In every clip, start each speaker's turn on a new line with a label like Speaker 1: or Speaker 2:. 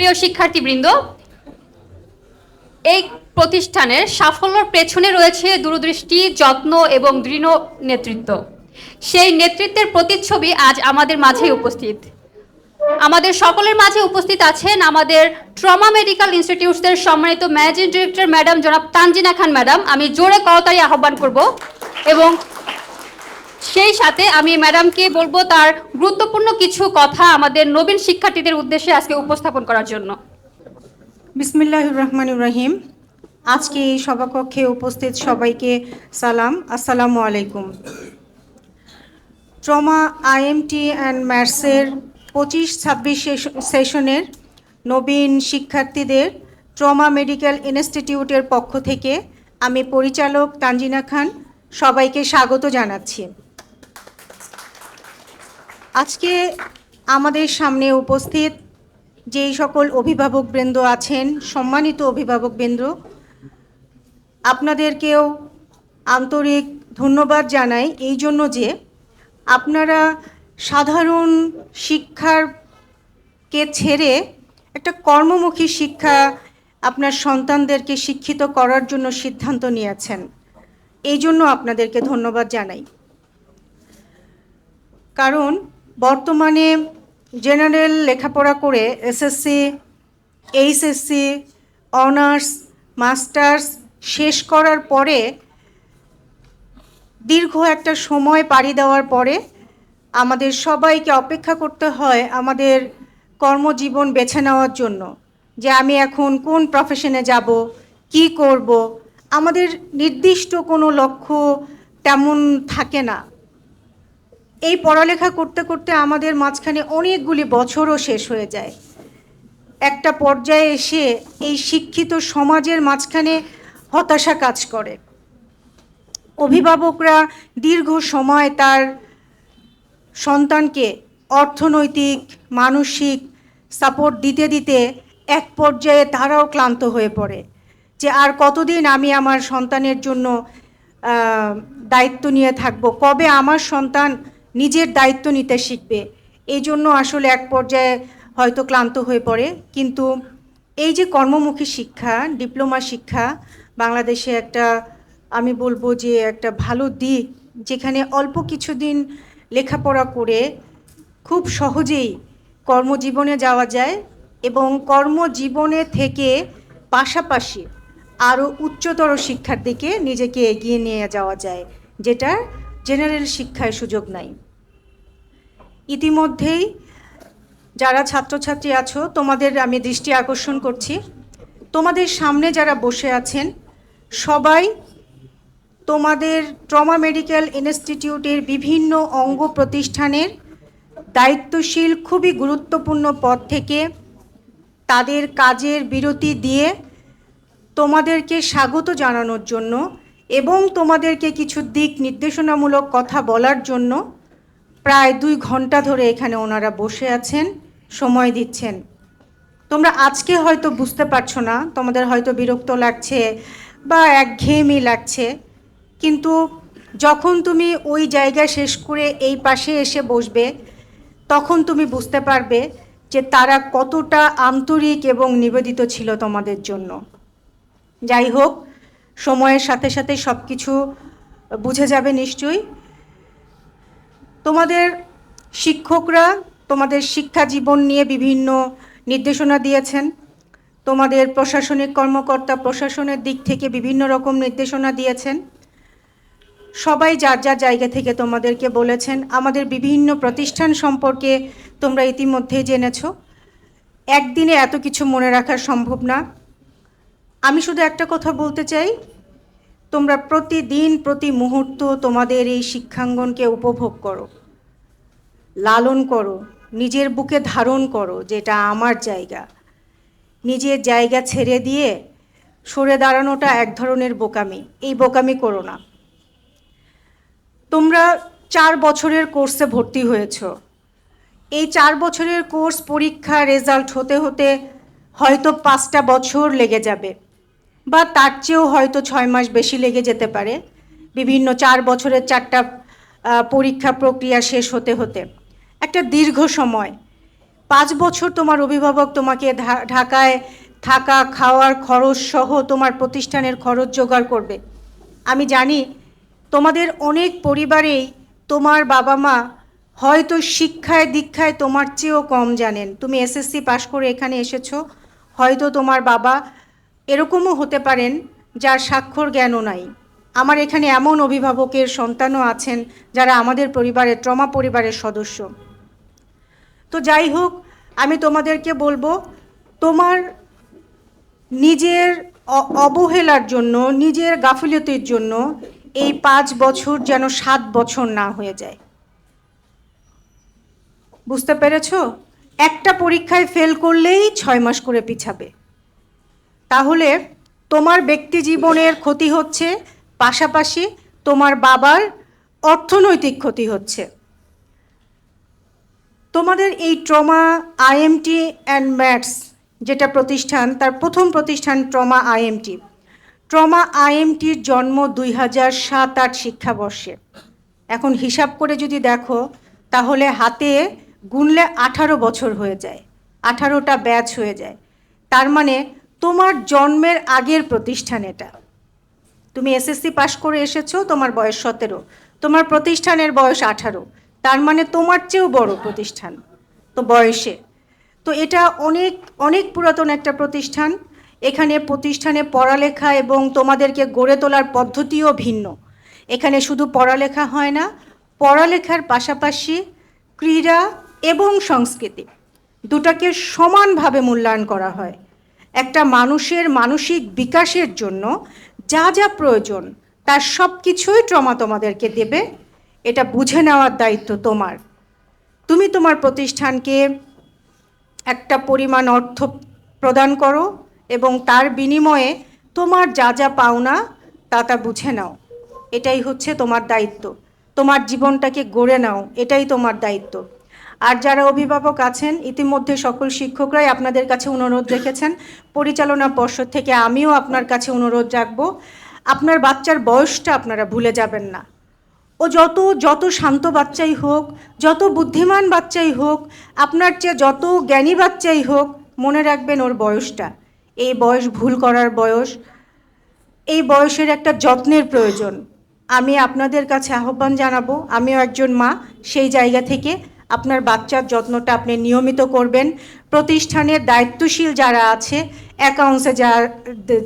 Speaker 1: প্রিয় শিক্ষার্থীবৃন্দ, এই প্রতিষ্ঠানের সাফল্যের পেছনে রয়েছে দূরদৃষ্টি, যত্ন এবং দৃঢ় নেতৃত্ব। সেই নেতৃত্বের প্রতিচ্ছবি আজ আমাদের মাঝেই উপস্থিত। আমাদের সকলের মাঝে উপস্থিত আছেন আমাদের ট্রমা মেডিকেল ইনস্টিটিউটসের সম্মানিত ম্যানেজিং ডিরেক্টর ম্যাডাম জনাব তানজিনা খান ম্যাডাম। আমি জোরে করতালি আহ্বান করব এবং সেই সাথে আমি ম্যাডামকে বলব তার গুরুত্বপূর্ণ কিছু কথা আমাদের নবীন শিক্ষার্থীদের উদ্দেশ্যে আজকে উপস্থাপন করার জন্য।
Speaker 2: বিসমিল্লাহ রহমান রহিম। আজকে এই সভাকক্ষে উপস্থিত সবাইকে সালাম। আসসালামু আলাইকুম। ট্রমা, আইএমটি অ্যান্ড ম্যাটসের পঁচিশ ছাব্বিশ সেশনের নবীন শিক্ষার্থীদের ট্রমা মেডিকেল ইনস্টিটিউটের পক্ষ থেকে আমি পরিচালক তানজিনা খান সবাইকে স্বাগত জানাচ্ছি। আজকে আমাদের সামনে উপস্থিত যেই সকল অভিভাবকবৃন্দ আছেন, সম্মানিত অভিভাবকবৃন্দ আপনাদেরকেও আন্তরিক ধন্যবাদ জানাই এই জন্য যে আপনারা সাধারণ শিক্ষারকে ছেড়ে একটা কর্মমুখী শিক্ষা আপনার সন্তানদেরকে শিক্ষিত করার জন্য সিদ্ধান্ত নিয়েছেন। এই জন্য আপনাদেরকে ধন্যবাদ জানাই। কারণ বর্তমানে জেনারেল লেখাপড়া করে এসএসসি, এইচএসসি, অনার্স, মাস্টার্স শেষ করার পরে দীর্ঘ একটা সময় পাড়ি দেওয়ার পরে আমাদের সবাইকে অপেক্ষা করতে হয় আমাদের কর্মজীবন বেছে নেওয়ার জন্য যে আমি এখন কোন প্রফেশনে যাব, কি করব। আমাদের নির্দিষ্ট কোনো লক্ষ্য তেমন থাকে না। এই পড়ালেখা করতে করতে আমাদের মাঝখানে অনেকগুলি বছরও শেষ হয়ে যায়। একটা পর্যায়ে এসে এই শিক্ষিত সমাজের মাঝখানে হতাশা কাজ করে। অভিভাবকরা দীর্ঘ সময় তার সন্তানকে অর্থনৈতিক, মানসিক সাপোর্ট দিতে দিতে এক পর্যায়ে তারাও ক্লান্ত হয়ে পড়ে যে আর কতদিন আমি আমার সন্তানের জন্য দায়িত্ব নিয়ে থাকব? কবে আমার সন্তান নিজের দায়িত্ব নিতে শিখবে। এই জন্য আসলে এক পর্যায়ে হয়তো ক্লান্ত হয়ে পড়ে। কিন্তু এই যে কর্মমুখী শিক্ষা, ডিপ্লোমা শিক্ষা, বাংলাদেশে একটা, আমি বলব যে একটা ভালো দিক, যেখানে অল্প কিছুদিন লেখাপড়া করে খুব সহজেই কর্মজীবনে যাওয়া যায় এবং কর্মজীবনে থেকে পাশাপাশি আরও উচ্চতর শিক্ষার দিকে নিজেকে এগিয়ে নিয়ে যাওয়া যায় যেটা জেনারেল শিক্ষায় সুযোগ নাই। ইতিমধ্যেই যারা ছাত্রছাত্রী আছো, তোমাদের আমি দৃষ্টি আকর্ষণ করছি। তোমাদের সামনে যারা বসে আছেন, সবাই তোমাদের ট্রমা মেডিকেল ইনস্টিটিউটের বিভিন্ন অঙ্গ প্রতিষ্ঠানের দায়িত্বশীল, খুবই গুরুত্বপূর্ণ পদ থেকে তাদের কাজের বিরতি দিয়ে তোমাদেরকে স্বাগত জানানোর জন্য এবং তোমাদেরকে কিছু দিক নির্দেশনামূলক কথা বলার জন্য প্রায় দুই ঘণ্টা ধরে এখানে ওনারা বসে আছেন, সময় দিচ্ছেন। তোমরা আজকে হয়তো বুঝতে পারছ না, তোমাদের হয়তো বিরক্ত লাগছে বা একঘেয়েমি লাগছে, কিন্তু যখন তুমি ওই জায়গা শেষ করে এই পাশে এসে বসবে, তখন তুমি বুঝতে পারবে যে তারা কতটা আন্তরিক এবং নিবেদিত ছিল তোমাদের জন্য। যাই হোক সময়ের সাথে সাথে সব কিছু বুঝে যাবে নিশ্চয়ই। তোমাদের শিক্ষকরা তোমাদের শিক্ষা জীবন নিয়ে বিভিন্ন নির্দেশনা দিয়েছেন। তোমাদের প্রশাসনিক কর্মকর্তা প্রশাসনের দিক থেকে বিভিন্ন রকম নির্দেশনা দিয়েছেন। সবাই যার যার জায়গা থেকে তোমাদেরকে বলেছেন, আমাদের বিভিন্ন প্রতিষ্ঠান সম্পর্কে তোমরা ইতিমধ্যেই জেনেছো। একদিনে এত কিছু মনে রাখা সম্ভব না। আমি শুধু একটা কথা বলতে চাই। তোমরা প্রতিদিন, প্রতি মুহূর্ত তোমাদের এই শিক্ষাঙ্গনকে উপভোগ করো। লালন করো, নিজের বুকে ধারণ করো যেটা আমার জায়গা। নিজের জায়গা ছেড়ে দিয়ে সরে দাঁড়ানোটা এক ধরনের বোকামি। এই বোকামি করো না। তোমরা চার বছরের কোর্সে ভর্তি হয়েছো। এই চার বছরের কোর্স পরীক্ষা রেজাল্ট হতে হতে হয়তো পাঁচটা বছর লেগে যাবে। বা তার চেয়েও হয়তো ছয় মাস বেশি লেগে যেতে পারে। বিভিন্ন চার বছরের চারটা পরীক্ষা প্রক্রিয়া শেষ হতে হতে। একটা দীর্ঘ সময়। পাঁচ বছর তোমার অভিভাবক তোমাকে ঢাকায় থাকা, খাওয়ার খরচ সহ তোমার প্রতিষ্ঠানের খরচ জোগাড় করবে। আমি জানি তোমাদের অনেক পরিবারেই তোমার বাবা মা হয়তো শিক্ষায়, দীক্ষায় তোমার চেয়েও কম জানেন। তুমি এসএসসি পাশ করে এখানে এসেছ। হয়তো তোমার বাবা এরকমও হতে পারেন যার স্বাক্ষর জ্ঞানও নাই। আমার এখানে এমন অভিভাবকের সন্তানও আছেন যারা আমাদের পরিবারের, ট্রমা পরিবারের সদস্য। তো যাই হোক, আমি তোমাদেরকে বলব, তোমার নিজের অবহেলার জন্য, নিজের গাফিলতির জন্য এই পাঁচ বছর যেন সাত বছর না হয়ে যায়। বুঝতে পেরেছ? একটা পরীক্ষায় ফেল করলেই ছয় মাস করে পিছাবে। তাহলে তোমার ব্যক্তি জীবনের ক্ষতি হচ্ছে, পাশাপাশি তোমার বাবার অর্থনৈতিক ক্ষতি হচ্ছে। তোমাদের এই ট্রমা আইএমটি অ্যান্ড ম্যাথস যেটা প্রতিষ্ঠান, তার প্রথম প্রতিষ্ঠান ট্রমা আইএমটি ট্রমা আইএমটির জন্ম দুই হাজার সাত আট শিক্ষাবর্ষে। এখন হিসাব করে যদি দেখো, তাহলে হাতে গুনলে আঠারো বছর হয়ে যায়, আঠারোটা ব্যাচ হয়ে যায়। তার মানে তোমার জন্মের আগের প্রতিষ্ঠান এটা। তুমি এসএসসি পাশ করে এসেছ, তোমার বয়স সতেরো। তোমার প্রতিষ্ঠানের বয়স আঠারো। তার মানে তোমার চেয়েও বড় প্রতিষ্ঠান। তো বয়সে। তো এটা অনেক অনেক পুরাতন একটা প্রতিষ্ঠান। এখানে প্রতিষ্ঠানে পড়ালেখা এবং তোমাদেরকে গড়ে তোলার পদ্ধতিও ভিন্ন। এখানে শুধু পড়ালেখা হয় না, পড়ালেখার পাশাপাশি ক্রীড়া এবং সংস্কৃতি দুটাকে সমানভাবে মূল্যায়ন করা হয়। একটা মানুষের মানসিক বিকাশের জন্য যা যা প্রয়োজন, তার সব কিছুই ট্রমা তোমাদেরকে দেবে। এটা বুঝে নেওয়ার দায়িত্ব তোমার। তুমি তোমার প্রতিষ্ঠানকে একটা পরিমাণ অর্থ প্রদান করো এবং তার বিনিময়ে তোমার যা যা পাওনা, তা তা বুঝে নাও। এটাই হচ্ছে তোমার দায়িত্ব। তোমার জীবনটাকে গড়ে নাও। এটাই তোমার দায়িত্ব। আর যারা অভিভাবক আছেন, ইতিমধ্যে সকল শিক্ষকরাই আপনাদের কাছে অনুরোধ রেখেছেন। পরিচালনা পর্ষদ থেকে আমিও আপনার কাছে অনুরোধ রাখব। আপনার বাচ্চার বয়সটা আপনারা ভুলে যাবেন না। ও যত যত শান্ত বাচ্চাই হোক, যত বুদ্ধিমান বাচ্চাই হোক, আপনার চেয়ে যত জ্ঞানী বাচ্চাই হোক, মনে রাখবেন ওর বয়সটা। এই বয়স ভুল করার বয়স, এই বয়সের একটা যত্নের প্রয়োজন। আমি আপনাদের কাছে আহ্বান জানাব, আমিও একজন মা, সেই জায়গা থেকে আপনার বাচ্চার যত্নটা আপনি নিয়মিত করবেন। প্রতিষ্ঠানের দায়িত্বশীল যারা আছে অ্যাকাউন্টসে যা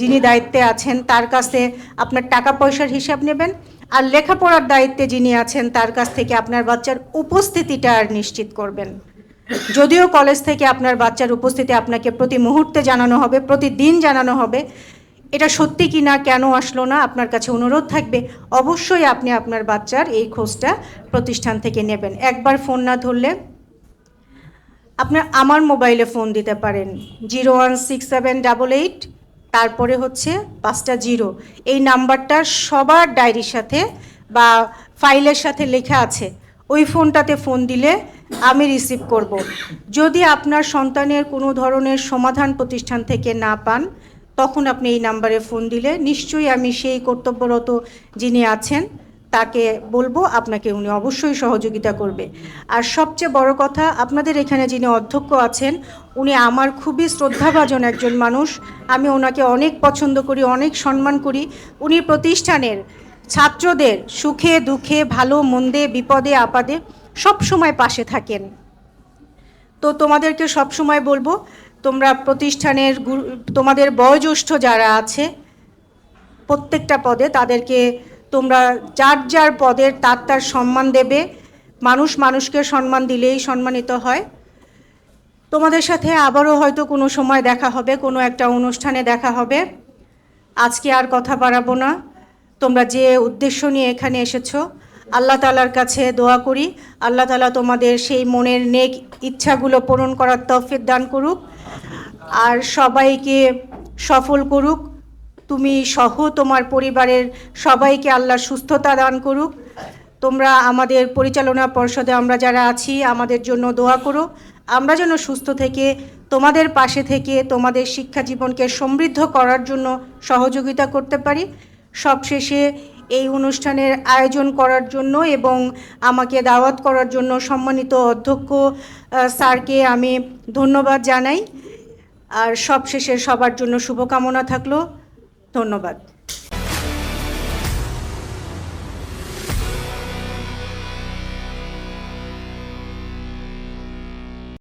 Speaker 2: যিনি দায়িত্বে আছেন, তার কাছে আপনার টাকা পয়সার হিসাব নেবেন। আর লেখাপড়ার দায়িত্বে যিনি আছেন, তার কাছ থেকে আপনার বাচ্চার উপস্থিতিটা আর নিশ্চিত করবেন। যদিও কলেজ থেকে আপনার বাচ্চার উপস্থিতি আপনাকে প্রতি মুহূর্তে জানানো হবে, প্রতিদিন জানানো হবে এটা সত্যি কি না কেন আসলো না, আপনার কাছে অনুরোধ থাকবে, অবশ্যই আপনি আপনার বাচ্চার এই খোঁজটা প্রতিষ্ঠান থেকে নেবেন। একবার ফোন না ধরলে আপনার আমার মোবাইলে ফোন দিতে পারেন। Zero one six seven double eight, তারপরে হচ্ছে পাঁচটা জিরো। এই নাম্বারটা সবার ডায়েরির সাথে বা ফাইলের সাথে লেখা আছে। ওই ফোনটাতে ফোন দিলে আমি রিসিভ করব। যদি আপনার সন্তানের কোনো ধরনের সমাধান প্রতিষ্ঠান থেকে না পান তখন আপনি এই নাম্বারে ফোন দিলে নিশ্চয়ই আমি সেই কর্তব্যরত যিনি আছেন, তাকে বলব আপনাকে উনি অবশ্যই সহযোগিতা করবে। আর সবচেয়ে বড় কথা, আপনাদের এখানে যিনি অধ্যক্ষ আছেন, উনি আমার খুবই শ্রদ্ধাভাজন একজন মানুষ। আমি ওনাকে অনেক পছন্দ করি, অনেক সম্মান করি। উনি প্রতিষ্ঠানের ছাত্রদের সুখে, দুঃখে, ভালো, মন্দে, বিপদে, আপদে সব সময় পাশে থাকেন। তো তোমাদেরকে সব সময় বলব তোমরা প্রতিষ্ঠানের তোমাদের বয়োজ্যেষ্ঠ যারা আছে, প্রত্যেকটা পদে তাদেরকে তোমরা যার যার পদের তার তার সম্মান দেবে। মানুষ মানুষকে সম্মান দিলেই সম্মানিত হয়। তোমাদের সাথে আবারও হয়তো কোনো সময় দেখা হবে, কোনো একটা অনুষ্ঠানে দেখা হবে। আজকে আর কথা বাড়াবো না। তোমরা যে উদ্দেশ্য নিয়ে এখানে এসেছ আল্লাহ তালার কাছে দোয়া করি। আল্লাহ তালা তোমাদের সেই মনের নেক ইচ্ছাগুলো পূরণ করার তৌফিক দান করুক। আর সবাইকে সফল করুক। তুমি সহ তোমার পরিবারের সবাইকে আল্লাহ সুস্থতা দান করুক। তোমরা আমাদের পরিচালনা পর্ষদে আমরা যারা আছি, আমাদের জন্য দোয়া করো। আমরা যেন সুস্থ থেকে, তোমাদের পাশে থেকে, তোমাদের শিক্ষা জীবনকে সমৃদ্ধ করার জন্য সহযোগিতা করতে পারি। সবশেষে এই অনুষ্ঠানের আয়োজন করার জন্য এবং আমাকে দাওয়াত করার জন্য সম্মানিত অধ্যক্ষ স্যারকে আমি ধন্যবাদ জানাই। আর সবশেষে সবার জন্য শুভকামনা থাকল। ধন্যবাদ।